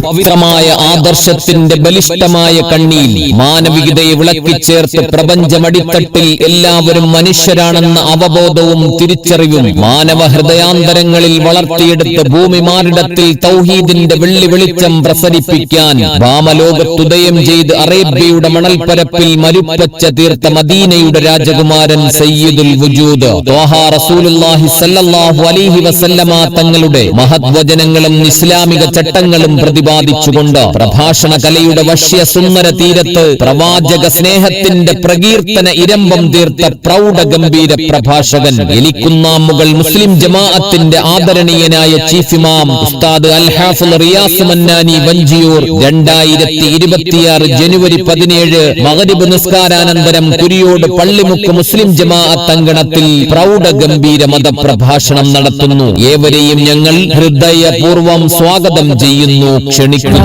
പവിത്രമായ ആദർശത്തിന്റെ ബലിഷ്ടമായ കണ്ണിയിൽ മാനവികതയെ വിളക്കിച്ചേർത്ത് പ്രപഞ്ചമടിത്തട്ടിൽ എല്ലാവരും മനുഷ്യരാണെന്ന അവബോധവും തിരിച്ചറിവും മാനവ ഹൃദയാന്തരങ്ങളിൽ വളർത്തിയെടുത്ത് ഭൂമി മാറിടത്തിൽ തൗഹീദിന്റെ വെള്ളി വെളിച്ചം പ്രസരിപ്പിക്കാൻ വാമലോകത്തുദയം ചെയ്ത് അറേബ്യയുടെ മണൽപ്പരപ്പിൽ മരുപ്പച്ച തീർത്ത മദീനയുടെ രാജകുമാരൻ സയ്യിദുൽ വുജൂദ്. റസൂലുള്ളാഹി അലൈഹി വസല്ലമ തങ്ങളുടെ മഹത്വചനങ്ങളും ഇസ്ലാമിക ചട്ടങ്ങളും പ്രതിപാദിച്ചുകൊണ്ട് പ്രഭാഷണ കലയുടെ വശ്യ സുന്ദര തീരത്ത് പ്രവാചക സ്നേഹത്തിന്റെ പ്രകീർത്തന ഇരമ്പം തീർത്ത പ്രൗഢ ഗംഭീര പ്രഭാഷകൻ എലിക്കുന്നാമുകൾ മുസ്ലിം ജമാഅത്തിന്റെ ആദരണീയനായ ചീഫ് ഇമാം ഉസ്താദ് അൽഹാഫുൽ റിയാസ് മന്നാനി വഞ്ചിയൂർ രണ്ടായിരത്തി ഇരുപത്തിയാറ് ജനുവരി പതിനേഴ് മകരിബ് നിസ്കാരാനന്തരം കുരിയോട് പള്ളിമുക്ക് മുസ്ലിം ജമാഅത്ത് അങ്കണത്തിൽ പ്രൗഢ ഗംഭീര മതപ്രഭാഷണം നടത്തുന്നു. ഏവരെയും ഞങ്ങൾ ഹൃദയപൂർവം സ്വാഗതം ചെയ്യുന്നു. ക്ഷണിക്കുന്നു.